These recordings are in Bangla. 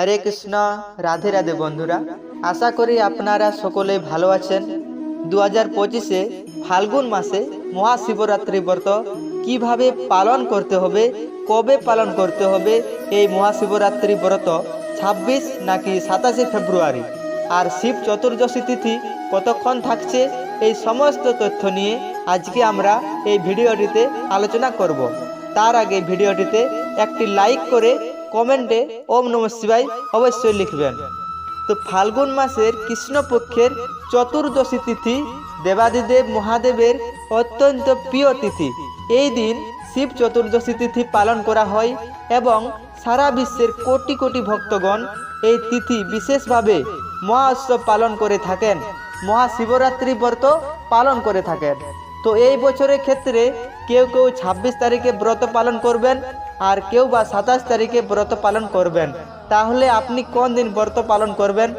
হরে কৃষ্ণ, রাধে রাধে বন্ধুরা। আশা করি আপনারা সকলে ভালো আছেন। দু হাজার পঁচিশে ফাল্গুন মাসে মহাশিবরাত্রি ব্রত কীভাবে পালন করতে হবে, কবে পালন করতে হবে, এই মহাশিবরাত্রি ব্রত ছাব্বিশ নাকি সাতাশে ফেব্রুয়ারি? আর শিব চতুর্দশী তিথি কতক্ষণ থাকছে, এই সমস্ত তথ্য নিয়ে আজকে আমরা এই ভিডিওটিতে আলোচনা করব। তার আগে ভিডিওটিতে একটি লাইক করে কমেন্টে ওম নম শিবাই অবশ্যই লিখবেন। তো ফাল্গুন মাসের কৃষ্ণপক্ষের চতুর্দশী তিথি দেবাদিদেব মহাদেবের অত্যন্ত প্রিয় তিথি। এই দিন শিব চতুর্দশী তিথি পালন করা হয় এবং সারা বিশ্বের কোটি কোটি ভক্তগণ এই তিথি বিশেষভাবে মহা উৎসব পালন করে থাকেন। মহাশিবরাত্রি ব্রত পালন করে থাকেন। তো এই বছরের ক্ষেত্রে কেউ কেউ ছাব্বিশ তারিখে ব্রত পালন করবেন আর কেউ বা সাতাশ তারিখে ব্রত পালন করবেন। তাহলে আপনি কোন দিন ব্রত পালন করবেন?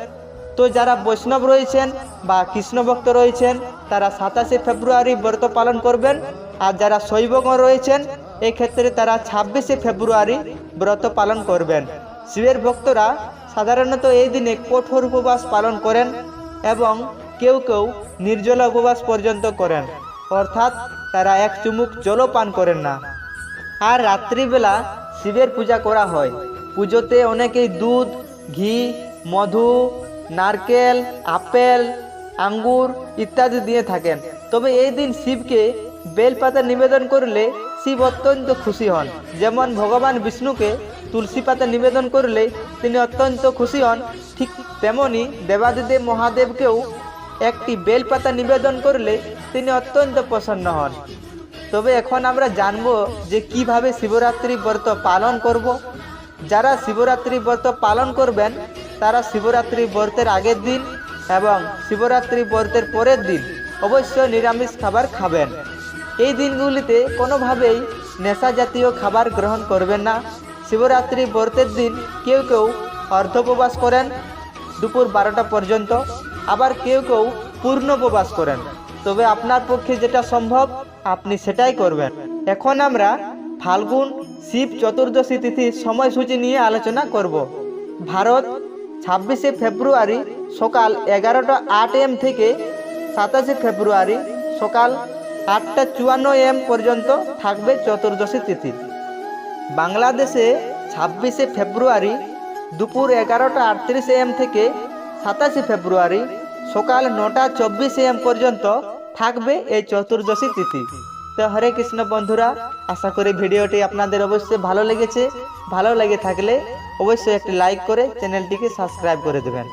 তো যারা বৈষ্ণব রয়েছেন বা কৃষ্ণ ভক্ত রয়েছেন, তারা সাতাশে ফেব্রুয়ারি ব্রত পালন করবেন। আর যারা শৈবগণ রয়েছেন, এই ক্ষেত্রে তারা ছাব্বিশে ফেব্রুয়ারি ব্রত পালন করবেন। শিবের ভক্তরা সাধারণত এই দিনে কঠোর উপবাস পালন করেন এবং কেউ কেউ নির্জলা উপবাস পর্যন্ত করেন। অর্থাৎ তারা এক চুমুক জলও পান করেন না। আর রাত্রিবেলা শিবের পূজা করা হয়। পুজোতে অনেকেই দুধ, ঘি, মধু, নারকেল, আপেল, আঙ্গুর ইত্যাদি দিয়ে থাকেন। তবে এই দিন শিবকে বেলপাতা নিবেদন করলে শিব অত্যন্ত খুশি হন। যেমন ভগবান বিষ্ণুকে তুলসী পাতা নিবেদন করলে তিনি অত্যন্ত খুশি হন। ঠিক তেমনি দেবাদিদেব মহাদেবকেও একটি বেলপাতা নিবেদন করলে তিনি অত্যন্ত প্রসন্ন হন। তবে এখন আমরা জানব যে কীভাবে শিবরাত্রি ব্রত পালন করব। যারা শিবরাত্রি ব্রত পালন করবেন, তারা শিবরাত্রি ব্রতের আগের দিন এবং শিবরাত্রি ব্রতের পরের দিন অবশ্যই নিরামিষ খাবার খাবেন। এই দিনগুলিতে কোনোভাবেই নেশা জাতীয় খাবার গ্রহণ করবেন না। শিবরাত্রি ব্রতের দিন কেউ কেউ অর্ধোপবাস করেন। দুপুর বারোটা পর্যন্ত আবার কেউ কেউ পূর্ণ উপবাস করেন। তবে আপনার পক্ষে যেটা সম্ভব, আপনি সেটাই করবেন। এখন আমরা ফাল্গুন, শিব চতুর্দশী তিথির সময়সূচি নিয়ে আলোচনা করব। ভারত, ছাব্বিশে ফেব্রুয়ারি সকাল এগারোটা আট এম থেকে সাতাশে ফেব্রুয়ারি সকাল আটটা চুয়ান্ন এম পর্যন্ত থাকবে চতুর্দশী তিথি। বাংলাদেশে ছাব্বিশে ফেব্রুয়ারি দুপুর এগারোটা আটত্রিশ এম থেকে সাতাশে ফেব্রুয়ারি সকাল নটা চব্বিশ এম পর্যন্ত থাকবে এই চতুর্দশী তিথি। তো হরে কৃষ্ণ বন্ধুরা, আশা করি ভিডিওটি আপনাদের অবশ্যই ভালো লেগেছে। ভালো লেগে থাকলে অবশ্যই একটি লাইক করে চ্যানেলটিকে সাবস্ক্রাইব করে দেবেন।